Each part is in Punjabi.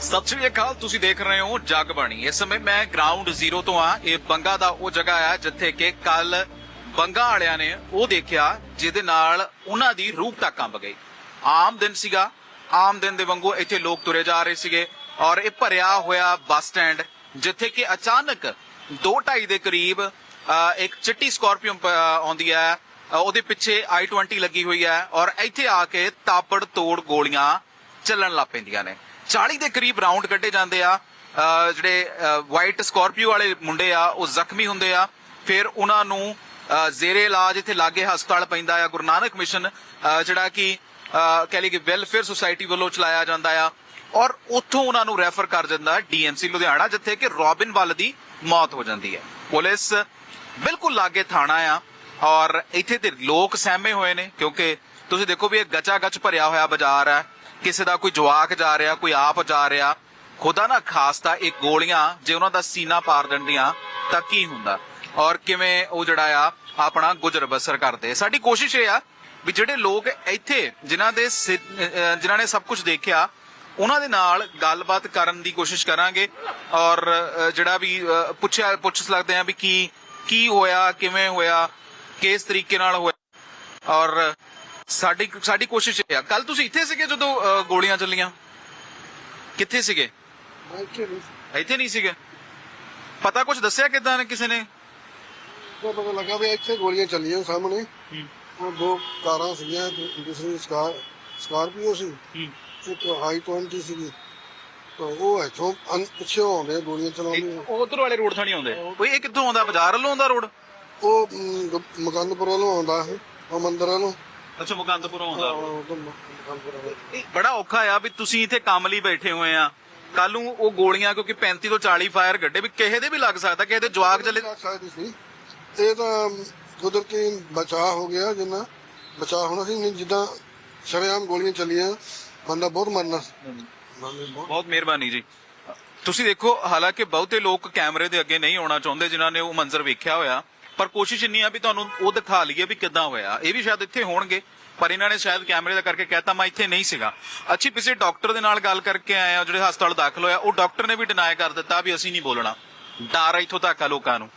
ਸਤਿ ਸ਼੍ਰੀ ਅਕਾਲ, ਤੁਸੀਂ ਦੇਖ ਰਹੇ ਹੋ ਜਗਬਾਣੀ। ਇਸ ਸਮੇਂ ਮੈਂ ਗਰਾਊਂਡ ਜ਼ੀਰੋ ਤੋਂ ਆ ਇਹ ਬੰਗਾ ਦਾ ਉਹ ਜਗ੍ਹਾ ਆ ਜਿੱਥੇ ਕਿ ਕੱਲ ਬੰਗਾ ਵਾਲਿਆਂ ਨੇ ਉਹ ਦੇਖਿਆ, ਜਿਹਦੇ ਨਾਲ ਉਹਨਾਂ ਦੀ ਰੂਪ ਤੱਕ ਕੰਬ ਗਈ। ਆਮ ਦਿਨ ਸੀਗਾ। ਆਮ ਦਿਨ ਦੇ ਵਾਂਗੂ ਇੱਥੇ ਲੋਕ ਤੁਰੇ ਜਾ ਰਹੇ ਸੀਗੇ ਔਰ ਇਹ ਭਰਿਆ ਹੋਇਆ ਬੱਸ ਸਟੈਂਡ, ਜਿੱਥੇ ਕਿ ਅਚਾਨਕ 2:30 ਦੇ ਕਰੀਬ ਇੱਕ ਚਿੱਟੀ ਸਕਾਰਪੀਓ ਆਉਂਦੀ ਹੈ। ਉਹਦੇ ਪਿੱਛੇ i20 ਲੱਗੀ ਹੋਈ ਹੈ ਔਰ ਇੱਥੇ ਆ ਕੇ ਤਾਪੜ ਤੋੜ ਗੋਲੀਆਂ ਚੱਲਣ ਲੱਗ ਪੈਂਦੀਆਂ ਨੇ। 40 ਦੇ ਕਰੀਬ ਰਾਉਂਡ ਕੱਢੇ ਜਾਂਦੇ ਆ। ਜਿਹੜੇ ਵਾਈਟ ਸਕਾਰਪੀਓ ਵਾਲੇ ਮੁੰਡੇ ਆ, ਉਹ ਜ਼ਖਮੀ ਹੁੰਦੇ ਆ। ਫਿਰ ਉਹਨਾਂ ਨੂੰ ਜ਼ੇਰੇ ਇਲਾਜ ਇੱਥੇ ਲਾਗੇ ਹਸਪਤਾਲ ਪੈਂਦਾ ਆ। ਗੁਰੂ ਨਾਨਕ ਮਿਸ਼ਨ ਜਿਹੜਾ ਕਿ, ਅਹ, ਕਹਿ ਲਈ ਕਿ ਵੈਲਫੇਅਰ ਸੁਸਾਇਟੀ ਵੱਲੋਂ ਚਲਾਇਆ ਜਾਂਦਾ ਆ। ਔਰ ਉੱਥੋਂ ਉਹਨਾਂ ਨੂੰ ਰੈਫਰ ਕਰ ਦਿੰਦਾ ਡੀਐਮਸੀ ਲੁਧਿਆਣਾ, ਜਿੱਥੇ ਕਿ ਰੋਬਿਨ ਵੱਲ ਦੀ ਮੌਤ ਹੋ ਜਾਂਦੀ ਹੈ। ਪੁਲਿਸ ਬਿਲਕੁਲ ਲਾਗੇ ਥਾਣਾ ਆ ਔਰ ਇੱਥੇ ਤੇ ਲੋਕ ਸਹਿਮੇ ਹੋਏ ਨੇ, ਕਿਉਂਕਿ ਤੁਸੀਂ ਦੇਖੋ ਵੀ ਇਹ ਗਚਾ ਗਚ ਭਰਿਆ ਹੋਇਆ ਬਾਜ਼ਾਰ ਹੈ, ਕਿਸੇ ਦਾ ਕੋਈ ਜਵਾਕ ਜਾ ਰਿਹਾ, ਕੋਈ ਆਪ ਜਾ ਰਿਹਾ, ਖੁਦਾ ਨਾ ਖਾਸ ਇਹ ਗੋਲੀਆਂ ਜੇ ਉਹਨਾਂ ਦਾ ਸੀਨਾ ਪਾਰ ਦਿੰਦੀਆਂ ਤਾਂ ਕੀ ਹੁੰਦਾ? ਔਰ ਕਿਵੇਂ ਉਹ ਜਿਹੜਾ ਆ, ਆਪਣਾ ਗੁਜ਼ਰ ਬਸਰ ਕਰਦੇ? ਸਾਡੀ ਕੋਸ਼ਿਸ਼ ਇਹ ਆ ਵੀ ਜਿਹੜੇ ਲੋਕ ਇੱਥੇ, ਜਿਨ੍ਹਾਂ ਦੇ ਜਿਨ੍ਹਾਂ ਨੇ ਸਭ ਕੁਝ ਦੇਖਿਆ, ਉਹਨਾਂ ਦੇ ਨਾਲ ਗੱਲਬਾਤ ਕਰਨ ਦੀ ਕੋਸ਼ਿਸ਼ ਕਰਾਂਗੇ ਔਰ ਜਿਹੜਾ ਵੀ ਪੁੱਛਿਆ, ਪੁੱਛ ਸਕਦੇ ਆ ਵੀ ਕੀ ਕੀ ਹੋਇਆ ਕਿਵੇਂ ਹੋਇਆ ਕਿਸ ਤਰੀਕੇ ਨਾਲ ਹੋਇਆ? ਔਰ ਸਾਡੀ ਸਾਡੀ ਕੋਸ਼ਿਸ਼ ਇਹ ਆ। ਕੱਲ ਤੁਸੀਂ ਇੱਥੇ ਸੀਗੇ ਜਦੋਂ ਗੋਲੀਆਂ ਚੱਲੀਆਂ? ਕਿੱਥੇ ਸੀਗੇ? ਇੱਥੇ ਨਹੀਂ ਸੀਗੇ? ਪਤਾ ਕੁਝ ਦੱਸਿਆ ਕਿਦਾਂ ਨੇ ਕਿਸੇ ਨੇ? ਪਤਾ ਲੱਗਾ ਵੀ ਇੱਥੇ ਗੋਲੀਆਂ ਚੱਲੀਆਂ ਸਾਹਮਣੇ। ਉਹ ਦੋ ਕਾਰਾਂ ਸੀਗੀਆਂ ਦੂਸਰੀ ਸਕਾਰ ਸਕਾਰਪੀਓ ਸੀ। ਇੱਕ ਹਾਈ 20 ਸੀਗੀ। ਤਾਂ ਉਹ ਇੱਥੋਂ ਅੰ- ਪਿੱਛੇ ਆਉਂਦੇ ਗੋਲੀਆਂ ਚਲਾਉਂਦੇ ਉਧਰ ਵਾਲੇ ਰੋਡ ਥਾਣੀ ਆਉਂਦੇ। ਓਏ ਇਹ ਕਿੱਥੋਂ ਆਉਂਦਾ ਬਾਜ਼ਾਰ ਵੱਲੋਂ ਆਉਂਦਾ ਰੋਡ? ਉਹ ਮ, ਗ- ਮੁਕੰਦਪੁਰ ਵੱਲੋਂ ਆਉਂਦਾ ਹੈ ਉਹ ਮੰਦਰ ਵੱਲੋਂ। ਅੱਛਾ ਮੁਕੰਦਪੁਰੋਂ ਉਹ ਤੋਂ ਮੁਕੰਦਪੁਰ ਵੱਲੋਂ। ਇਹ ਬੜਾ ਔਖਾ ਆ ਵੀ ਤੁਸੀਂ ਇੱਥੇ ਕੰਮ ਲਈ ਬੈਠੇ ਹੋਏ ਆ। ਕੱਲ ਨੂੰ ਉਹ ਗੋਲੀਆਂ ਕਿਉਂਕਿ 35 ਤੋਂ 40 ਫਾਇਰ ਗੱਡੇ ਵੀ ਕਿਸੇ ਦੇ ਵੀ ਲੱਗ ਸਕਦਾ ਕਿਸੇ ਦੇ ਜਵਾਕ ਚੱਲੇ ਲੱਗ ਸਕਦੀ ਸੀ। ਇਹ ਤਾਂ ਕੁਦਰਤੀ ਬਚਾਅ ਹੋ ਗਿਆ ਜਿੰਨਾ। ਬਚਾਅ ਹੋਣਾ ਸੀ ਨਹੀਂ ਜਿੱਦਾਂ ਸ਼ਰੇਆਮ ਗੋਲੀਆਂ ਚੱਲੀਆਂ ਬੰਦਾ ਬਹੁਤ ਮਰਨਾ ਸੀ। ਬਹੁਤ ਮਿਹਰਬਾਨੀ ਜੀ। ਤੁਸੀਂ ਦੇਖੋ, ਹਾਲਾਂਕਿ ਬਹੁਤੇ ਲੋਕ ਕੈਮਰੇ ਦੇ ਅੱਗੇ ਨਹੀਂ ਆਉਣਾ ਚਾਹੁੰਦੇ, ਜਿਨ੍ਹਾਂ ਨੇ ਉਹ ਮੰਜ਼ਰ ਵੇਖਿਆ ਹੋਇਆ। ਪਰ ਕੋਸ਼ਿਸ਼ ਇੰਨੀ ਆ ਵੀ ਤੁਹਾਨੂੰ ਉਹ ਦਿਖਾ ਲਈਏ ਵੀ ਕਿੱਦਾਂ ਹੋਇਆ। ਇਹ ਵੀ ਸ਼ਾਇਦ ਇੱਥੇ ਹੋਣਗੇ, ਪਰ ਇਹਨਾਂ ਨੇ ਸ਼ਾਇਦ ਕੈਮਰੇ ਦਾ ਕਰਕੇ ਕਹਿਤਾ, ਮੈਂ ਇੱਥੇ ਨਹੀਂ ਸੀਗਾ। ਅੱਛੀ ਕਿਸੇ ਡਾਕਟਰ ਦੇ ਨਾਲ ਗੱਲ ਕਰਕੇ ਆਏ ਆ ਜਿਹੜੇ ਹਸਪਤਾਲ ਦਾਖਲ ਹੋਇਆ, ਉਹ ਡਾਕਟਰ ਨੇ ਵੀ ਡਿਨਾਈ ਕਰ ਦਿੱਤਾ ਵੀ ਅਸੀਂ ਨਹੀਂ ਬੋਲਣਾ। ਡਰ ਇੱਥੋਂ ਤੱਕ ਆ ਲੋਕਾਂ ਨੂੰ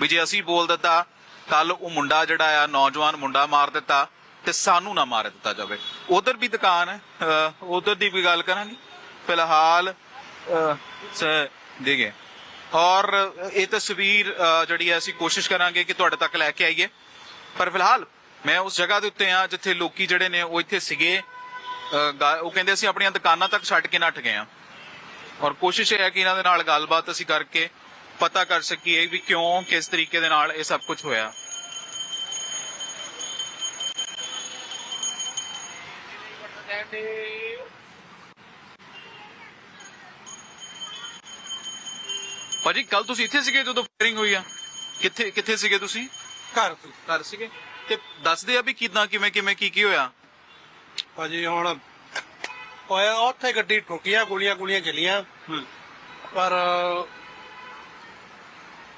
ਵੀ ਜੇ ਅਸੀਂ ਬੋਲ ਦਿੱਤਾ ਕੱਲ ਉਹ ਮੁੰਡਾ ਜਿਹੜਾ ਆ, ਨੌਜਵਾਨ ਮੁੰਡਾ ਮਾਰ ਦਿੱਤਾ ਤੇ ਸਾਨੂੰ ਨਾ ਮਾਰ ਦਿੱਤਾ ਜਾਵੇ। ਉਧਰ ਵੀ ਦੁਕਾਨ ਹੈ ਉਧਰ ਦੀ ਵੀ ਗੱਲ ਕਰਾਂਗੇ। ਫਿਲਹਾਲ ਦੇਖੇ ਔਰ ਇਹ ਤਸਵੀਰ ਜਿਹੜੀ ਹੈ ਅਸੀਂ ਕੋਸ਼ਿਸ਼ ਕਰਾਂਗੇ ਕਿ ਤੁਹਾਡੇ ਤੱਕ ਲੈ ਕੇ ਆਈਏ ਪਰ ਫਿਲਹਾਲ ਮੈਂ ਉਸ ਜਗ੍ਹਾ ਦੇ ਉੱਤੇ ਆ ਜਿੱਥੇ ਲੋਕੀ ਜਿਹੜੇ ਨੇ ਉਹ ਇੱਥੇ ਸੀਗੇ ਉਹ ਕਹਿੰਦੇ ਅਸੀਂ ਆਪਣੀਆਂ ਦੁਕਾਨਾਂ ਤੱਕ ਛੱਡ ਕੇ ਨੱਠ ਗਏ ਆ ਔਰ ਕੋਸ਼ਿਸ਼ ਇਹ ਹੈ ਕਿ ਇਹਨਾਂ ਦੇ ਨਾਲ ਗੱਲਬਾਤ ਅਸੀਂ ਕਰਕੇ ਪਤਾ ਕਰ ਸਕੀਏ ਵੀ ਕਿਉਂ ਕਿਸ ਤਰੀਕੇ ਦੇ ਨਾਲ ਇਹ ਸਭ ਕੁਝ ਹੋਇਆ ਭਾਜੀ ਕੱਲ ਤੁਸੀਂ ਇੱਥੇ ਸੀਗੇ ਜਦੋਂ ਫਾਇਰਿੰਗ ਹੋਈ ਆ? ਕਿੱਥੇ ਕਿੱਥੇ ਸੀਗੇ ਤੁਸੀਂ? ਘਰ ਤੋਂ ਘਰ ਸੀਗੇ। ਤੇ ਦੱਸਦੇ ਆ ਵੀ ਕਿਦਾਂ ਕਿਵੇਂ ਕਿਵੇਂ ਕੀ ਕੀ ਹੋਇਆ? ਭਾਜੀ ਹੁਣ ਹੋਇਆ ਉੱਥੇ ਗੱਡੀ ਠੋਕੀਆਂ ਗੋਲੀਆਂ ਗੋਲੀਆਂ ਚੱਲੀਆਂ। ਪਰ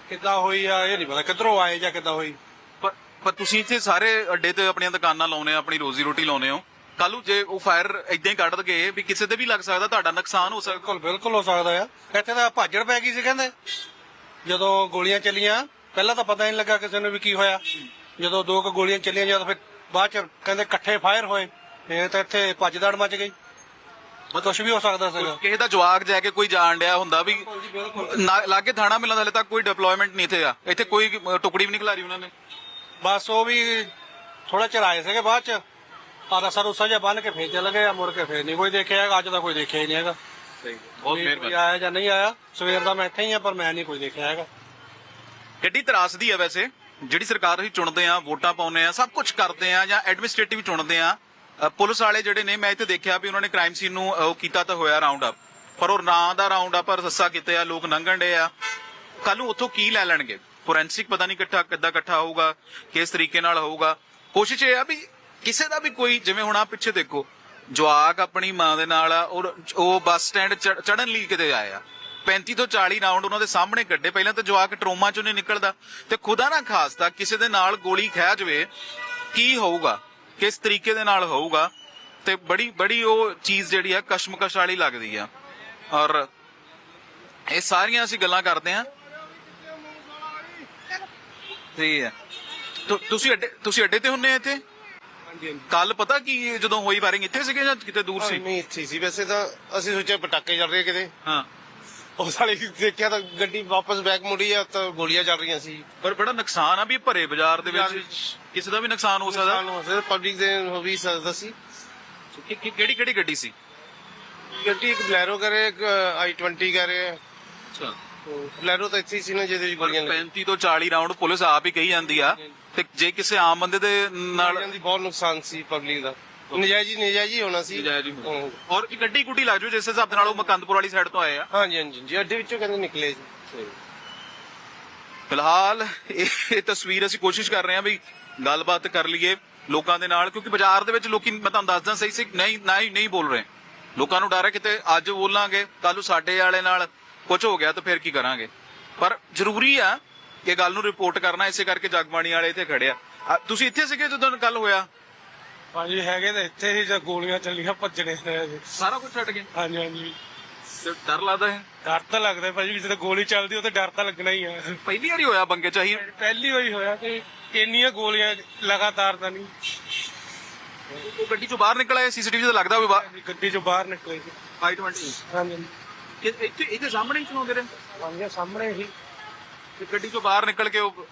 ਕਿੱਦਾਂ ਹੋਈ ਆ ਇਹ ਨਹੀਂ ਪਤਾ ਕਿੱਧਰੋਂ ਆਏ ਜਾਂ ਕਿੱਦਾਂ ਹੋਈ। ਪਰ ਪਰ ਤੁਸੀਂ ਇੱਥੇ ਸਾਰੇ ਅੱਡੇ ਤੇ ਆਪਣੀਆਂ ਦੁਕਾਨਾਂ ਲਾਉਨੇ ਆ ਆਪਣੀ ਰੋਜ਼ੀ ਰੋਟੀ ਲਾਉਨੇ ਹੋ? ਕੱਲ ਨੂੰ ਜੇ ਉਹ ਫਾਇਰ ਇਦਾਂ ਹੀ ਕੱਢ ਦਗੇ ਵੀ ਕਿਸੇ ਤੇ ਵੀ ਲੱਗ ਸਕਦਾ ਤੁਹਾਡਾ ਨੁਕਸਾਨ ਹੋ ਸਕਦਾ। ਬਿਲਕੁਲ ਬਿਲਕੁਲ ਹੋ ਸਕਦਾ ਆ ਇੱਥੇ ਤਾਂ ਭਾਜੜ ਪੈ ਗਈ ਸੀ ਕਹਿੰਦੇ। ਜਦੋਂ ਗੋਲੀਆਂ ਚੱਲੀਆਂ ਪਹਿਲਾਂ ਤਾਂ ਪਤਾ ਹੀ ਨਹੀਂ ਲੱਗਾ ਕਿਸੇ ਨੂੰ ਵੀ ਕੀ ਹੋਇਆ। ਜਦੋਂ ਦੋ ਕੁ ਗੋਲੀਆਂ ਚੱਲੀਆਂ ਜਦੋਂ ਫਿਰ ਬਾਅਦ ਚ ਕਹਿੰਦੇ ਇਕੱਠੇ ਫਾਇਰ ਹੋਏ ਇਹ ਤਾਂ ਇੱਥੇ ਭੱਜਦੜ ਮਚ ਗਈ। ਕੁਝ ਵੀ ਹੋ ਸਕਦਾ ਸੀਗਾ। ਕਿਸੇ ਦਾ ਜਵਾਕ ਜਾ ਕੇ ਕੋਈ ਜਾਣ ਡਿਆ ਹੁੰਦਾ ਵੀ ਲਾਗੇ ਥਾਣਾ ਮਿਲਣ ਹਲੇ ਤੱਕ ਕੋਈ ਡਿਪਲੋਇਮੈਂਟ ਨਹੀਂ ਇੱਥੇ ਆ। ਇੱਥੇ ਕੋਈ ਟੁਕੜੀ ਵੀ ਨਹੀਂ ਖਿਲਾਰੀ ਉਹਨਾਂ ਨੇ। ਬਸ ਉਹ ਵੀ ਥੋੜਾ ਚਿਰ ਆਏ ਸੀਗੇ ਬਾਅਦ ਚ। ਆਦਾ ਸਰ ਉਸਾ ਜਿਹਾ ਬੰਨ ਕੇ ਫੇਰ ਚਲੇ ਗਏ ਆ ਮੁੜ ਕੇ ਫੇਰ ਨਹੀਂ ਕੋਈ ਦੇਖਿਆ ਹੈਗਾ ਅੱਜ ਤਾਂ ਕੋਈ ਦੇਖਿਆ ਹੀ ਨਹੀਂ ਹੈਗਾ। ਬਹੁਤ ਵੀ ਮਿਹਰਬਾਨੀ। ਆਇਆ ਜਾਂ ਨਹੀਂ ਆਇਆ ਸਵੇਰ ਦਾ ਮੈਂ ਇੱਥੇ ਹੀ ਆ ਪਰ ਮੈਂ ਨਹੀਂ ਕੋਈ ਦੇਖਿਆ ਹੈਗਾ। ਗੱਡੀ ਤਰਾਸਦੀ ਆ ਵੈਸੇ ਜਿਹੜੀ ਸਰਕਾਰ ਅਸੀਂ ਚੁਣਦੇ ਆ ਵੋਟਾਂ ਪਾਉਂਦੇ ਆ ਸਭ ਕੁਝ ਕਰਦੇ ਆ ਜਾਂ ਐਡਮਿਨਿਸਟ੍ਰੇਟਿਵ ਚੁਣਦੇ ਆ ਅ, ਪੁਲਿਸ ਵਾਲੇ ਜਿਹੜੇ ਨੇ ਮੈਂ ਇੱਥੇ ਦੇਖਿਆ ਵੀ ਉਹਨਾਂ ਨੇ ਕ੍ਰਾਈਮ ਸੀਨ ਨੂੰ ਅ, ਉਹ ਕੀਤਾ ਤਾਂ ਹੋਇਆ ਰਾਉਂਡ ਅਪ ਪਰ ਉਹ ਨਾਂ ਦਾ ਰਾਉਂਡ ਅਪ ਪਰ ਸੱਸਾ ਕੀਤੇ ਆ ਲੋਕ ਲੰਘਣ ਡੇ ਆ। ਕੱਲ ਨੂੰ ਉੱਥੋਂ ਕੀ ਲੈ ਲੈਣਗੇ? ਫੋਰੈਂਸਿਕ ਪਤਾ ਨਹੀਂ ਇਕੱਠਾ ਕਿੱਦਾਂ ਇਕੱਠਾ ਹੋਊਗਾ ਕਿਸ ਤਰੀਕੇ ਨਾਲ ਹੋਊਗਾ। ਕੋਸ਼ਿਸ਼ ਇਹ ਆ ਵੀ ਕਿਸੇ ਦਾ ਵੀ ਕੋਈ, ਜਿਵੇਂ ਹੁਣ ਆ ਪਿੱਛੇ ਦੇਖੋ, ਜਵਾਕ ਆਪਣੀ ਮਾਂ ਦੇ ਨਾਲ ਆ, ਔਰ ਉਹ ਬੱਸ ਸਟੈਂਡ ਚੜਨ ਲਈ ਕਿਤੇ ਆਏ 35 ਤੋਂ 40 ਰਾਉਂਡ ਉਹਨਾਂ ਦੇ ਸਾਹਮਣੇ ਕੱਢੇ, ਪਹਿਲਾਂ ਤਾਂ ਜਵਾਕ ਟਰੋਮਾ ਚੋਂ ਨਹੀਂ ਨਿਕਲਦਾ। ਤੇ ਖੁਦਾ ਨਾ ਖਾਸਤਾ, ਕਿਸੇ ਦੇ ਨਾਲ ਗੋਲੀ ਖਹਿ ਜਵੇ, ਕੀ ਹੋਊਗਾ? ਕਿਸ ਤਰੀਕੇ ਦੇ ਨਾਲ ਹੋਊਗਾ? ਤੇ ਬੜੀ ਬੜੀ ਉਹ ਚੀਜ਼ ਜਿਹੜੀ ਆ, ਕਸ਼ਮਕਸ਼ ਵਾਲੀ ਲੱਗਦੀ ਆ। ਔਰ ਇਹ ਸਾਰੀਆਂ ਅਸੀਂ ਗੱਲਾਂ ਕਰਦੇ ਆ। ਠੀਕ ਹੈ ਤੁਸੀਂ ਅੱਡੇ ਤੁਸੀਂ ਅੱਡੇ ਤੇ ਹੁੰਨੇ ਆ ਇੱਥੇ? ਕੱਲ ਪਤਾ ਕੀ ਜਦੋਂ ਹੋਈ ਵਾਰਿੰਗ ਇੱਥੇ ਸੀਗੇ ਜਾਂ ਕਿਤੇ ਦੂਰ ਸੀ? ਨਹੀਂ ਇੱਥੇ ਸੀ। ਵੈਸੇ ਤਾਂ ਅਸੀਂ ਸੋਚਿਆ ਪਟਾਕੇ ਚੱਲ ਰਹੇ ਕਿਤੇ। ਹਾਂ। ਉਹ ਸਾਲੇ ਦੇਖਿਆ ਤਾਂ ਗੱਡੀ ਵਾਪਸ ਬੈਕ ਮੁੜੀ ਆ ਤਾਂ ਗੋਲੀਆਂ ਚੱਲ ਰਹੀਆਂ ਸੀ। ਪਰ ਬੜਾ ਨੁਕਸਾਨ ਆ ਵੀ ਭਰੇ ਬਾਜ਼ਾਰ ਦੇ ਵਿੱਚ ਕਿਸੇ ਦਾ ਵੀ ਨੁਕਸਾਨ ਹੋ ਸਕਦਾ। ਪਬਲਿਕ ਦੇ ਹੋ ਵੀ ਸਕਦਾ ਸੀ। ਕਿਹੜੀ ਕਿਹੜੀ ਗੱਡੀ ਸੀ? ਗੱਡੀ ਇੱਕ ਬਲੈਰੋ ਕਰੇ ਇੱਕ ਆਈ 20 ਕਰੇ। ਅੱਛਾ। ਬਲੈਰੋ ਤਾਂ ਇੱਥੇ ਸੀ ਨਾ ਜਿਹਦੇ ਵਿੱਚ ਗੋਲੀਆਂ ਲੱਗੀਆਂ। 35 ਤੋਂ 40 ਰਾਉਂਡ ਪੁਲਿਸ ਆਪ ਹੀ ਕਹੀ ਜਾਂਦੀ ਆ। ਤੇ ਜੇ ਕਿਸੇ ਆਮ ਬੰਦੇ ਦੇ ਨਾਲ ਦੀ ਬਹੁਤ ਨੁਕਸਾਨ ਸੀ ਪਬਲਿਕ ਦਾ। ਨਜਾਇਜ਼ ਨਜਾਇਜ਼ ਹੀ ਹੋਣਾ ਸੀ। ਨਜਾਇਜ਼ ਹੀ ਹੋਣਾ। ਹਾਂ। ਔਰ ਇੱਕ ਗੱਡੀ ਗੁੱਡੀ ਲੱਗ ਜਾਓ ਜਿਸ ਹਿਸਾਬ ਦੇ ਨਾਲ ਉਹ ਮਕੰਦਪੁਰ ਵਾਲੀ ਸਾਈਡ ਤੋਂ ਆਏ ਆ। ਹਾਂਜੀ ਹਾਂਜੀ ਜੀ ਅੱਡੇ ਵਿੱਚੋਂ ਕਹਿੰਦੇ ਨਿਕਲੇ ਸੀ। ਫਿਲਹਾਲ ਇਹ ਇਹ ਤਸਵੀਰ ਅਸੀਂ ਕੋਸ਼ਿਸ਼ ਕਰ ਰਹੇ ਹਾਂ ਵੀ ਗੱਲਬਾਤ ਕਰ ਲਈਏ ਲੋਕਾਂ ਦੇ ਨਾਲ ਕਿਉਂਕਿ ਬਾਜ਼ਾਰ ਦੇ ਵਿੱਚ ਲੋਕੀ ਮੈਂ ਤੁਹਾਨੂੰ ਦੱਸਦਾ ਸਹੀ ਸੀ ਨਹੀਂ ਨਾ ਹੀ ਨਹੀਂ ਬੋਲ ਰਹੇ। ਲੋਕਾਂ ਨੂੰ ਡਰ ਹੈ ਕਿਤੇ ਅੱਜ ਬੋਲਾਂਗੇ ਕੱਲ ਨੂੰ ਸਾਡੇ ਵਾਲੇ ਨਾਲ ਕੁਝ ਹੋ ਗਿਆ ਤਾਂ ਫਿਰ ਕੀ ਕਰਾਂਗੇ। ਪਰ ਜ਼ਰੂਰੀ ਆ ਕਿ ਗੱਲ ਨੂੰ ਰਿਪੋਰਟ ਕਰਨਾ ਇਸੇ ਕਰਕੇ ਜਗਬਾਣੀ ਵਾਲੇ ਇੱਥੇ ਖੜੇ ਆ। ਤੁਸੀਂ ਇੱਥੇ ਸੀਗੇ ਜਦੋਂ ਗੱਲ ਹੋਇਆ? ਹਾਂਜੀ ਹੈਗੇ ਤਾਂ ਇੱਥੇ ਹੀ ਜਦ ਗੋਲੀਆਂ ਚੱਲੀਆਂ ਭੱਜਣੇ ਸਾਰਾ ਕੁਝ ਛੱਡ ਗਏ? ਹਾਂਜੀ ਹਾਂਜੀ। ਡਰ ਲੱਗਦਾ ਹੈ ਡਰ ਤਾਂ ਲੱਗਦਾ ਭਾਜੀ ਜਦੋਂ ਗੋਲੀ ਚੱਲਦੀ ਉਹ ਤੇ ਡਰ ਤਾਂ ਲੱਗਣਾ ਹੀ ਆ। ਪਹਿਲੀ ਵਾਰੀ ਹੋਇਆ ਬੰਗੇ ਚਾਹੀ ਪਹਿਲੀ ਵਾਰੀ ਹੋਇਆ ਕਿ ਇੰਨੀਆਂ ਗੋਲੀਆਂ ਲਗਾਤਾਰ ਤਾਂ ਨਹੀਂ। ਉਹ ਗੱਡੀ ਚੋਂ ਬਾਹਰ ਨਿਕਲ ਆਏ ਸੀਸੀਟੀਵੀ ਤੇ ਲੱਗਦਾ ਵੀ ਗੱਡੀ ਚੋਂ ਬਾਹਰ ਨਿਕਲੇ ਸੀ ਆਈ 20 ਹਾਂਜੀ। ਇੱਥੇ ਇੱਥੇ ਸਾਹਮਣੇ ਹੀ ਚਲਾਉਂਦੇ ਰਹੇ? ਹਾਂਜੀ ਸਾਹਮਣੇ ਹੀ। ਤੇ ਗੱਡੀ ਚੋਂ ਬਾਹਰ ਨਿਕਲ ਕੇ ਉਹ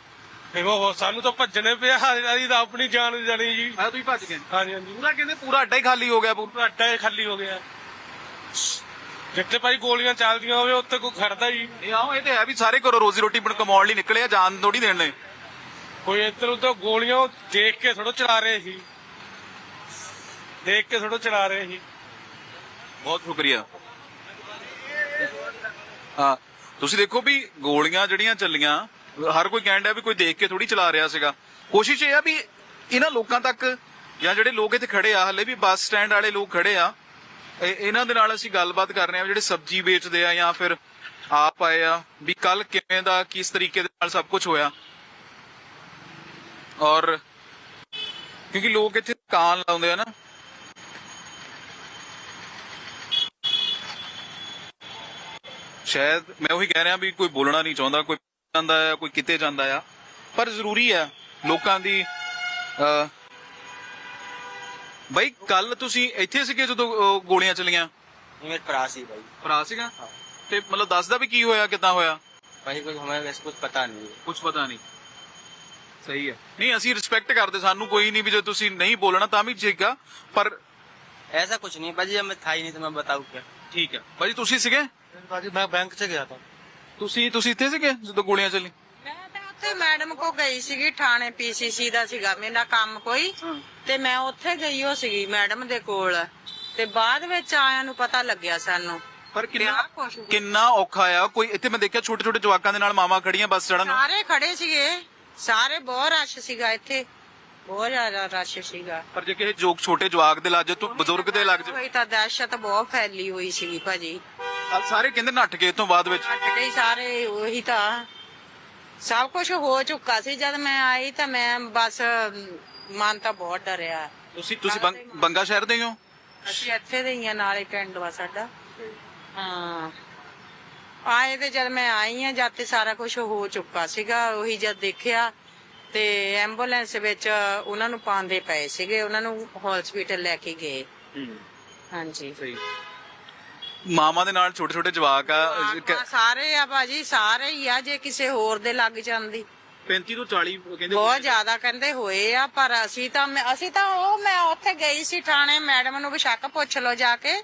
ਫਿਰ ਉਹ ਸਾਨੂੰ ਤਾਂ ਭੱਜਣੇ ਪਿਆ ਅਸੀਂ ਤਾਂ ਆਪਣੀ ਜਾਨ ਜਾਣੀ ਜੀ। ਆ ਤੁਸੀਂ ਭੱਜ ਗਏ? ਹਾਂਜੀ ਹਾਂਜੀ। ਪੂਰਾ ਕਹਿੰਦੇ ਪੂਰਾ ਅੱਡਾ ਹੀ ਖਾਲੀ ਹੋ ਗਿਆ ਪੂਰਾ। ਪੂਰਾ ਅੱਡਾ ਹੀ ਖਾਲੀ ਹੋ ਗਿਆ। ਜਿੱਥੇ ਭਾਈ ਗੋਲੀਆਂ ਚੱਲਦੀਆਂ ਹੋਵੇ ਉੱਥੇ ਕੋਈ ਖੜਦਾ ਜੀ ਇਹ ਆਓ ਇਹ ਤੇ ਹੈ ਵੀ ਸਾਰੇ ਘਰੋਂ ਰੋਜ਼ੀ ਰੋਟੀ ਬਣ ਕਮਾਉਣ ਲਈ ਨਿਕਲੇ ਆ ਜਾਨ ਥੋੜੀ ਦੇਣ ਲਈ। ਕੋਈ ਇੱਧਰ ਉੱਧਰ ਗੋਲੀਆਂ ਦੇਖ ਕੇ ਥੋੜੋ ਚਲਾ ਰਹੇ ਸੀ। ਦੇਖ ਕੇ ਥੋੜੋ ਚਲਾ ਰਹੇ ਸੀ। ਬਹੁਤ ਸ਼ੁਕਰੀਆ। ਹਾਂ। ਤੁਸੀਂ ਦੇਖੋ ਵੀ ਗੋਲੀਆਂ ਜਿਹੜੀਆਂ ਚੱਲੀਆਂ, ਹਰ ਕੋਈ ਕਹਿਣ ਵੀ ਕੋਈ ਦੇਖ ਕੇ ਥੋੜੀ ਚਲਾ ਰਿਹਾ ਸੀਗਾ। ਕੋਸ਼ਿਸ਼ ਇਹ ਆ ਵੀ ਇਹਨਾਂ ਲੋਕਾਂ ਤੱਕ ਜਾਂ ਜਿਹੜੇ ਲੋਕ ਇੱਥੇ ਖੜੇ ਆ, ਹਲੇ ਵੀ ਬੱਸ ਸਟੈਂਡ ਵਾਲੇ ਲੋਕ ਖੜੇ ਆ ਇਹਨਾਂ ਦੇ ਨਾਲ ਅਸੀਂ ਗੱਲਬਾਤ ਕਰ ਰਹੇ ਆ ਜਿਹੜੇ ਸਬਜ਼ੀ ਵੇਚਦੇ ਆ ਜਾਂ ਫਿਰ ਆਪ ਆਏ ਆ, ਵੀ ਕੱਲ ਕਿਵੇਂ ਦਾ, ਕਿਸ ਤਰੀਕੇ ਦੇ ਨਾਲ ਸਭ ਕੁਝ ਹੋਇਆ। ਔਰ ਕਿਉਂਕਿ ਲੋਕ ਇੱਥੇ ਕਾਨ ਲਾਉਂਦੇ ਆ ਨਾ ਸ਼ਾਇਦ ਮੈਂ ਉਹੀ ਕਹਿ ਰਿਹਾ ਵੀ ਕੋਈ ਬੋਲਣਾ ਨਹੀਂ ਚਾਹੁੰਦਾ ਕੋਈ ਜਾਂਦਾ ਆ ਕੋਈ ਕਿਤੇ ਜਾਂਦਾ ਆ ਪਰ ਜ਼ਰੂਰੀ ਆ ਲੋਕਾਂ ਦੀ ਅ ਬਈ ਕੱਲ ਤੁਸੀਂ ਇੱਥੇ ਸੀਗੇ ਜਦੋਂ ਅ, ਗੋਲੀਆਂ ਚੱਲੀਆਂ मेरे भरा सी भाई ਭਰਾ ਸੀਗਾ ਤੇ ਮਤਲਬ ਦੱਸਦਾ ਵੀ ਕੀ ਹੋਇਆ ਕਿੱਦਾਂ ਹੋਇਆ भाई कुछ हमें वैसे कुछ पता नहीं है ਕੁਝ ਪਤਾ ਨਹੀਂ ਸਹੀ ਹੈ ਨਹੀਂ ਅਸੀਂ ਰਿਸਪੈਕਟ ਕਰਦੇ ਸਾਨੂੰ ਕੋਈ ਨਹੀਂ ਵੀ ਜੇ ਤੁਸੀਂ ਨਹੀਂ ਬੋਲਣਾ ਤਾਂ ਵੀ ਠੀਕ ਆ ਪਰ ऐसा कुछ नहीं भाजी मैं था ही नहीं तो मैं बताऊँ क्या ਠੀਕ ਹੈ ਬਾਜੀ ਤੁਸੀਂ ਸੀਗੇ ਬਾਜੀ ਮੈਂ ਬੈਂਕ 'ਚ ਗਿਆ ਤਾਂ। ਤੁਸੀਂ ਤੁਸੀਂ ਇੱਥੇ ਸੀਗੇ ਜਦੋਂ ਗੋਲੀਆਂ ਚੱਲੀ ਮੈਂ ਤਾਂ ਉੱਥੇ ਮੈਡਮ ਕੋ ਗਈ ਸੀਗੀ ਥਾਣੇ ਪੀਸੀਸੀ ਦਾ ਸੀਗਾ ਮੇਰਾ ਕੰਮ ਕੋਈ। ਤੇ ਮੈਂ ਉੱਥੇ ਗਈ ਹੋ ਸੀਗੀ ਮੈਡਮ ਦੇ ਕੋਲ। ਤੇ ਬਾਅਦ ਵਿੱਚ ਆਇਆਂ ਨੂੰ ਪਤਾ ਲੱਗਿਆ ਸਾਨੂੰ। ਪਰ ਕਿੰਨਾ ਔਖਾ ਆ। ਕੋਈ ਇੱਥੇ ਮੈਂ ਦੇਖਿਆ ਛੋਟੇ ਛੋਟੇ ਜਵਾਕਾਂ ਦੇ ਨਾਲ ਮਾਮਾ ਖੜੀਆਂ ਬੱਸ ਚੜਨ ਨੂੰ। ਸਾਰੇ ਖੜੇ ਸੀਗੇ। ਸਾਰੇ ਬਹੁਤ ਰਸ਼ ਸੀਗਾ ਇੱਥੇ। ਬਹੁਤ ਜ਼ਿਆਦਾ ਰਸ਼ ਸੀਗਾ। ਪਰ ਜੇ ਕਿਸੇ ਜੋਕ ਛੋਟੇ ਜਵਾਕ ਦੇ ਲੱਗ ਜਾਏ ਤੂੰ ਬਜ਼ੁਰਗ ਦੇ ਹੋਈ ਤਾਂ ਦਹਿਸ਼ਤ ਬਹੁਤ ਫੈਲੀ ਹੋਈ ਸੀਗੀ ਭਾਜੀ। ਸਾਰੇ ਕਹਿੰਦੇ ਨੱਠ ਗਏ ਤੋਂ ਬਾਅਦ ਵਿੱਚ। ਅੱਟ ਗਈ ਸਾਰੇ ਉਹੀ ਤਾਂ। ਸਭ ਕੁਝ ਹੋ ਚੁੱਕਾ ਸੀ ਜਦ ਮੈਂ ਆਈ ਤਾਂ ਮੈਂ ਬਸ ਮਨ ਤਾਂ ਬਹੁਤ ਡਰਿਆ। ਤੁਸੀਂ ਤੁਸੀਂ ਬੰਗ- ਬੰਗਾ ਸ਼ਹਿਰ ਦੇ ਹੀ ਹੋ? ਅਸੀਂ ਇੱਥੇ ਦੇ ਹੀ ਆ ਨਾਲੇ ਪਿੰਡ ਵਾ ਸਾਡਾ। ਹਾਂ। ਆਏ ਤੇ ਜਦ ਮੈਂ ਆਈ ਆ ਜਦ ਤੇ ਸਾਰਾ ਕੁਝ ਹੋ ਚੁੱਕਾ ਸੀਗਾ ਉਹੀ ਜਦ ਦੇਖਿਆ ਤੇ ਐਂਬੂਲੈਂਸ ਵਿੱਚ ਉਹਨਾਂ ਨੂੰ ਪਾਉਂਦੇ ਪਏ ਸੀਗੇ ਉਹਨਾਂ ਨੂੰ ਹਸਪੀਟਲ ਲੈ ਕੇ ਗਏ। ਹਾਂਜੀ। ਸਹੀ। ਮਾਮਾ ਦੇ ਨਾਲ ਛੋਟੇ ਛੋਟੇ ਜਵਾਕ ਆ ਸਾਰੇ ਆ ਭਾਜੀ ਸਾਰੇ ਹੀ ਆ ਜੇ ਕਿਸੇ ਹੋਰ ਦੇ ਲੱਗ ਜਾਂਦੀ। 35 ਤੋਂ 40 ਕਹਿੰਦੇ ਬਹੁਤ ਜ਼ਿਆਦਾ ਕਹਿੰਦੇ ਹੋਏ ਆ ਪਰ ਅਸੀਂ ਤਾਂ ਮੈਂ- ਅਸੀਂ ਤਾਂ ਉਹ ਮੈਂ ਉੱਥੇ ਗਈ ਸੀ ਥਾਣੇ ਮੈਡਮ ਨੂੰ ਵੀ ਸ਼ੱਕ ਪੁੱਛ ਲਓ ਜਾ ਕੇ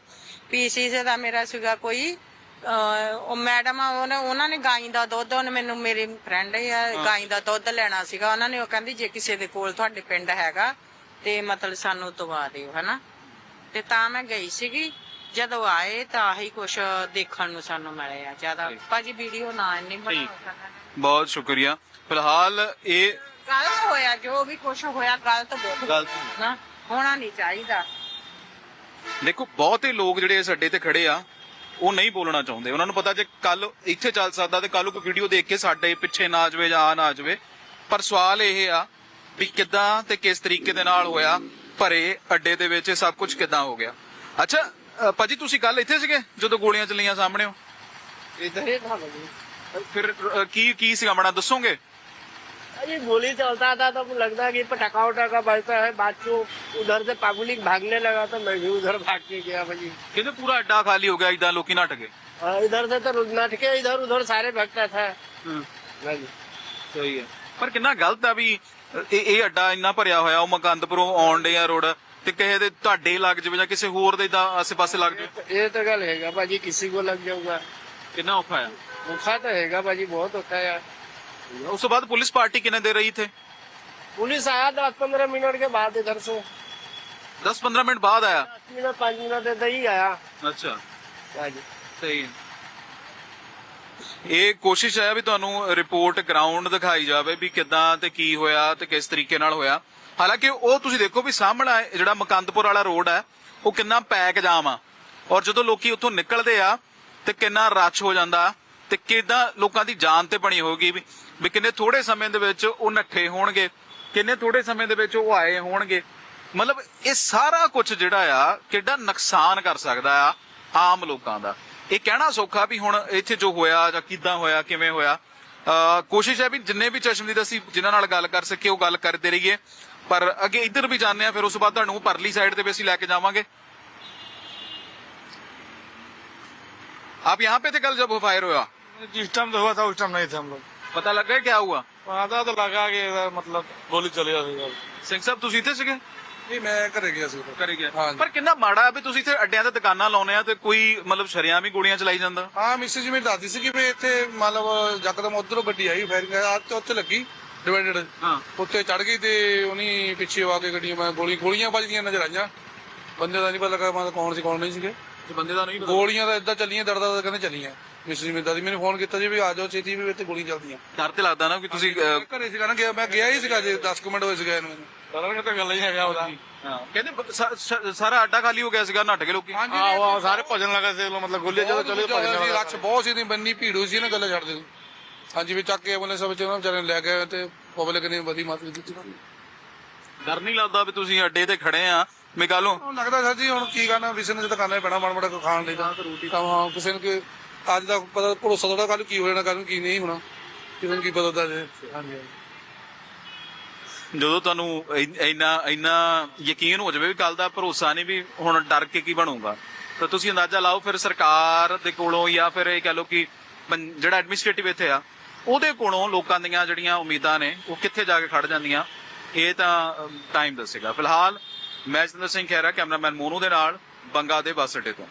ਪੀਸੀਸੀ ਦਾ ਮੇਰਾ ਸੀਗਾ ਕੋਈ ਅਹ, ਉਹ ਮੈਡਮ ਆ, ਉਹਨੇ ਉਹਨਾਂ ਨੇ ਗਾਈ ਦਾ ਦੁੱਧ ਉਹਨੇ ਮੈਨੂੰ ਮੇਰੀ ਫਰੈਂਡ ਆ ਗਾਈ ਦਾ ਦੁੱਧ ਲੈਣਾ ਸੀਗਾ ਉਹਨਾਂ ਨੇ ਉਹ ਕਹਿੰਦੀ ਜੇ ਕਿਸੇ ਦੇ ਕੋਲ ਤੁਹਾਡੇ ਪਿੰਡ ਹੈਗਾ ਤੇ ਮਤਲਬ ਸਾਨੂੰ ਦਵਾ ਦਿਓ ਹਨਾ? ਤੇ ਤਾਂ ਮੈਂ ਗਈ ਸੀਗੀ। ਜਦੋਂ ਆਏ ਤਾਂ ਆਹੀ ਕੁਛ ਦੇਖਣ ਨੂੰ ਸਾਨੂੰ ਮਿਲਿਆ ਜ਼ਿਆਦਾ ਭਾਜੀ ਵੀਡੀਓ ਨਾ ਇੰਨੀ ਬਣਾਓ ਬਹੁਤ ਸ਼ੁਕਰੀਆ। ਫਿਲਹਾਲ ਇਹ ਗਲਤ ਹੋਇਆ ਜੋ ਵੀ ਕੁਝ ਹੋਇਆ ਗਲਤ ਬਹੁਤ ਗਲਤ ਨਾ। ਹੋਣਾ ਨਹੀਂ ਚਾਹੀਦਾ। ਦੇਖੋ ਬਹੁਤੇ ਲੋਕ ਜਿਹੜੇ ਇਸ ਅੱਡੇ ਤੇ ਖੜੇ ਆ ਉਹ ਨਹੀਂ ਬੋਲਣਾ ਚਾਹੁੰਦੇ। ਉਹਨਾਂ ਨੂੰ ਪਤਾ ਜੇ ਕੱਲ ਇੱਥੇ ਚੱਲ ਸਕਦਾ ਤੇ ਕੱਲ ਕੋਈ ਵੀਡੀਓ ਦੇਖ ਕੇ ਸਾਡੇ ਪਿੱਛੇ ਨਾ ਆ ਜਾਵੇ ਜਾਂ ਆ ਨਾ ਆ ਜਾਵੇ। ਪਰ ਸਵਾਲ ਇਹ ਆ ਵੀ ਕਿੱਦਾਂ ਤੇ ਕਿਸ ਤਰੀਕੇ ਦੇ ਨਾਲ ਹੋਇਆ ਭਰੇ ਅੱਡੇ ਦੇ ਵਿੱਚ ਇਹ ਸਭ ਕੁਝ ਕਿੱਦਾਂ ਹੋ ਗਿਆ? ਅੱਛਾ ਅ, ਭਾਜੀ ਤੁਸੀਂ ਕੱਲ ਇੱਥੇ ਸੀਗੇ ਜਦੋਂ ਗੋਲੀਆਂ ਚੱਲੀਆਂ ਸਾਹਮਣੇ इधर ही था भाई ਫਿਰ ਅ, ਕੀ ਕੀ ਸੀਗਾ ਮੜਾ ਦੱਸੋਗੇ अरे गोली चलता था तो लगता कि पटाखा उटाखा बजता है बच्चों उधर से पब्लिक भागने लगा तो मैं भी उधर भाग के गया भाई ਕਹਿੰਦੇ ਪੂਰਾ ਅੱਡਾ ਖਾਲੀ ਹੋ ਗਿਆ ਇਦਾਂ ਲੋਕੀ ਨੱਟ ਗਏ और इधर से तो नटके इधर उधर सारे भगता था भाई ਸਹੀ ਹੈ ਪਰ ਕਿੰਨਾ ਗਲਤ ਆ ਵੀ ਇਹ ਇਹ ਅੱਡਾ ਇੰਨਾ ਭਰਿਆ ਹੋਇਆ ਉਹ ਮਕੰਦਪੁਰੋਂ ਆਉਣ ਡੇ ਆ ਰੋਡ ਤੇ ਕਿਸੇ ਦੇ ਤੁਹਾਡੇ ਲੱਗ ਜਾਵੇ ਜਾਂ ਕਿਸੇ ਹੋਰ ਦੇ ਇਦਾਂ ਆਸੇ-ਪਾਸੇ ਲੱਗ ਜਾਵੇ तो ये तो गल हैगा भाजी किसी को लग जाऊंगा ਕਿੰਨਾ ਔਖਾ ਆ औखा तो हैगा भाजी बहुत औखा है यार ਉਸ ਤੋਂ ਬਾਅਦ ਪੁਲਿਸ ਪਾਰਟੀ ਕਿੰਨੇ ਦੇ ਰਹੀ ਥੇ पुलिस आया दस पंद्रह मिनट के बाद इधर से 10-15 ਮਿੰਟ ਬਾਅਦ ਆਇਆ दस मिनट पाँच मिनट इधर ही आया ਅੱਛਾ भाजी ਸਹੀ ਹੈ ਇਹ ਕੋਸ਼ਿਸ਼ ਹੈ ਵੀ ਤੁਹਾਨੂੰ ਰਿਪੋਰਟ ਗਰਾਊਂਡ ਦਿਖਾਈ ਜਾਵੇ ਵੀ ਕਿੱਦਾਂ ਤੇ ਕੀ ਹੋਇਆ ਤੇ ਕਿਸ ਤਰੀਕੇ ਨਾਲ ਹੋਇਆ ਹਾਲਾਂਕਿ ਉਹ ਤੁਸੀਂ ਦੇਖੋ ਵੀ ਸਾਹਮਣਾ ਜਿਹੜਾ ਮਕੰਦਪੁਰ ਵਾਲਾ ਰੋਡ ਹੈ, ਉਹ ਕਿੰਨਾ ਪੈਕ ਜਾਮ ਆ। ਔਰ ਜਦੋਂ ਲੋਕੀ ਉੱਥੋਂ ਨਿਕਲਦੇ ਆ, ਤੇ ਕਿੰਨਾ ਰਸ਼ ਹੋ ਜਾਂਦਾ, ਤੇ ਕਿਦਾਂ ਲੋਕਾਂ ਦੀ ਜਾਨ ਤੇ ਬਣੀ ਹੋਗੀ ਵੀ ਕਿੰਨੇ ਥੋੜੇ ਸਮੇਂ ਦੇ ਵਿੱਚ ਉਹ ਨੱਠੇ ਹੋਣਗੇ, ਕਿੰਨੇ ਥੋੜੇ ਸਮੇਂ ਦੇ ਵਿੱਚ ਉਹ ਆਏ ਹੋਣਗੇ। ਮਤਲਬ ਇਹ ਸਾਰਾ ਕੁਝ ਜਿਹੜਾ ਆ, ਕਿੱਡਾ ਨੁਕਸਾਨ ਕਰ ਸਕਦਾ ਆ ਆਮ ਲੋਕਾਂ ਦਾ। ਇਹ ਕਹਿਣਾ ਸੌਖਾ ਵੀ ਹੁਣ ਇੱਥੇ ਜੋ ਹੋਇਆ ਜਾਂ ਕਿੱਦਾਂ ਹੋਇਆ, ਕਿਵੇਂ ਹੋਇਆ ਕੋਸ਼ਿਸ਼ ਹੈ ਵੀ ਜਿੰਨੇ ਵੀ ਚਸ਼ਮਦੀਦ ਅਸੀਂ ਜਿਨ੍ਹਾਂ ਨਾਲ ਗੱਲ ਕਰ ਸਕੀਏ, ਉਹ ਗੱਲ ਕਰਦੇ ਰਹੀਏ। ਪਰ ਅੱਗੇ ਇੱਧਰ ਵੀ ਜਾਂਦੇ ਆ ਫਿਰ ਉਸ ਤੋਂ ਬਾਅਦ ਤੁਹਾਨੂੰ ਪਰਲੀ ਸਾਈਡ ਤੇ ਵੀ ਅਸੀਂ ਲੈ ਕੇ ਜਾਵਾਂਗੇ आप यहाँ पे थे कल जब वो फायर हुआ जिस टाइम तो हुआ था उस टाइम नहीं थे हम लोग पता लग गया क्या हुआ पता तो लगा कि इधर मतलब गोली चली जाती ਸਿੰਘ ਸਾਹਿਬ ਤੁਸੀਂ ਇੱਥੇ ਸੀਗੇ नहीं मैं करे गया सी उधर। ਕਰੀ ਗਿਆ हाँ जी। ਪਰ ਕਿੰਨਾ ਮਾੜਾ ਹੈ ਵੀ ਤੁਸੀਂ ਇੱਥੇ ਅੱਡਿਆਂ ਤੇ ਦੁਕਾਨਾਂ ਲਾਉਨੇ ਆ ਤੇ ਕੋਈ ਮਤਲਬ ਸ਼ਰਿਆਂ ਵੀ ਗੋਲੀਆਂ ਚਲਾਈ ਜਾਂਦਾ ਹਾਂ ਮਿਸਿਸ ਮੇਰੀ ਦੱਸਦੀ ਸੀ ਕਿ ਵੀ ਇੱਥੇ ਮਤਲਬ ਜਕਦਮ ਉਧਰੋਂ ਗੱਡੀ ਆਈ ਫਾਇਰਿੰਗ ਆ ਤੇ ਉੱਥੇ ਲੱਗੀ ਡਿਵਾਈਡਡ ਹਾਂ। ਉੱਤੇ ਚੜ ਗਈ ਤੇ ਉਹਨੀ ਪਿੱਛੇ ਆ ਕੇ ਗੱਡੀਆਂ ਮੈਂ ਗੋਲੀ ਗੋਲੀਆਂ ਵੱਜਦੀਆਂ ਨਜ਼ਰ ਆਈਆਂ। ਬੰਦੇ ਦਾ ਨਹੀਂ ਪਤਾ ਲੱਗਾ ਮੈਂ ਕੌਣ ਸੀ ਕੌਣ ਨਹੀਂ ਸੀਗੇ। ਤੇ ਬੰਦੇ ਦਾ ਨਹੀਂ ਪਤਾ? ਗੋਲੀਆਂ ਤਾਂ ਇਦਾਂ ਚੱਲੀਆਂ ਦਰਦ ਦਰਦ ਕਹਿੰਦੇ ਚੱਲੀਆਂ। ਮਿਸਿਸ ਮੇਰੀ ਦੱਸਦੀ ਮੈਨੂੰ ਫੋਨ ਕੀਤਾ ਜੀ ਵੀ ਆ ਜਾਓ ਛੇਤੀ ਵੀ ਇੱਥੇ ਗੋਲੀਆਂ ਚੱਲਦੀਆਂ। ਡਰ ਤੇ ਲੱਗਦਾ ਨਾ ਕਿ ਤੁਸੀਂ ਅਹ, ਮੈਂ ਘਰੇ ਸੀਗਾ ਨਾ ਗਿਆ ਮੈਂ ਗਿਆ ਹੀ ਸੀਗਾ ਜੇ 10 ਕੁ ਮਿੰਟ ਹੋਏ ਸੀਗਾ ਇਹਨੂੰ ਮੈਨੂੰ। ਤਾਂ ਗੱਲ ਹੀ ਹੈਗਾ ਉਹਦਾ। ਹਾਂ। ਕਹਿੰਦੇ ਬ- ਸਾ- ਸਾ- ਸਾਰਾ ਅੱਡਾ ਖਾਲੀ ਹੋ ਗਿਆ ਸੀਗਾ ਨੱਟ ਕੇ ਲੋਕੀ। ਹਾਂਜੀ ਆਹੋ ਸਾਰੇ ਭਜਨ ਲੱਗਾ ਸੀ ਮਤਲਬ ਗੋਲੀਆਂ ਜਦੋਂ ਚਲੇ ਭਜਨ ਸੀ। ਲੱਖ ਬਹੁਤ ਸੀ ਦੀ ਬੰਨੀ ਭੀੜ ਸੀ ਨਾ ਗੱਲਾਂ ਛੱਡਦੇ ਸੀ ਹਾਂਜੀ ਵੀ ਚੱਕ ਕੇ ਐਂਬੂਲੈਂਸ ਵਿੱਚ ਉਹਨਾਂ ਵਿਚਾਰੇ ਨੂੰ ਲੈ ਗਏ ਤੇ ਪਬਲਿਕ ਨੇ ਬੜੀ ਮਦਦ ਕੀਤੀ ਉਹਨਾਂ ਦੀ ਡਰ ਨਹੀਂ ਲੱਗਦਾ ਵੀ ਤੁਸੀਂ ਅੱਡੇ ਤੇ ਖੜੇ ਆ? ਮੈਂ ਕਹ ਲਓ ਹੁਣ ਲੱਗਦਾ ਸਰ ਜੀ ਹੁਣ ਕੀ ਕਰਨਾ? ਕਿਸੇ ਨੇ ਤਾਂ ਕਰਨਾ ਹੀ ਪੈਣਾ ਮਾੜਾ ਮਾੜਾ ਕੋਈ ਖਾਣ ਲਈ ਤਾਂ। ਕੰਮ ਹਾਂ ਕਿਸੇ ਨੂੰ ਕਿ ਅੱਜ ਦਾ ਪਤਾ ਭਰੋਸਾ ਥੋੜਾ ਕੱਲ ਕੀ ਹੋ ਜਾਣਾ ਕੱਲ ਕੀ ਨਹੀਂ ਹੋਣਾ। ਕਿਸੇ ਨੂੰ ਕੀ ਪਤਾ ਹੁੰਦਾ ਜੇ। ਹਾਂਜੀ ਹਾਂਜੀ। ਜਦੋਂ ਤੁਹਾਨੂੰ ਇੰਨਾ ਇੰਨਾ ਯਕੀਨ ਹੋ ਜਾਵੇ ਵੀ ਕੱਲ ਦਾ ਭਰੋਸਾ ਨਹੀਂ ਵੀ ਹੁਣ ਡਰ ਕੇ ਕੀ ਬਣੂਗਾ ਤਾਂ ਤੁਸੀਂ ਅੰਦਾਜ਼ਾ ਲਾਓ ਫਿਰ ਸਰਕਾਰ ਦੇ ਕੋਲੋਂ ਜਾਂ ਫਿਰ ਇਹ ਕਹ ਲਓ ਕਿ ਪੰ- ਜਿਹੜਾ ਐਡਮਿਨਿਸਟ੍ਰੇਟਿਵ ਇੱਥੇ ਆ ਉਹਦੇ ਕੋਲੋਂ ਲੋਕਾਂ ਦੀਆਂ ਜਿਹੜੀਆਂ ਉਮੀਦਾਂ ਨੇ, ਉਹ ਕਿੱਥੇ ਜਾ ਕੇ ਖੜ ਜਾਂਦੀਆਂ, ਇਹ ਤਾਂ ਟਾਈਮ ਦੱਸੇਗਾ। ਫਿਲਹਾਲ ਮੈਂ ਜਤਿੰਦਰ ਸਿੰਘ ਖਹਿਰਾ, ਕੈਮਰਾਮੈਨ ਮੋਨੂ ਦੇ ਨਾਲ, ਬੰਗਾ ਦੇ ਬੱਸ ਅੱਡੇ ਤੋਂ।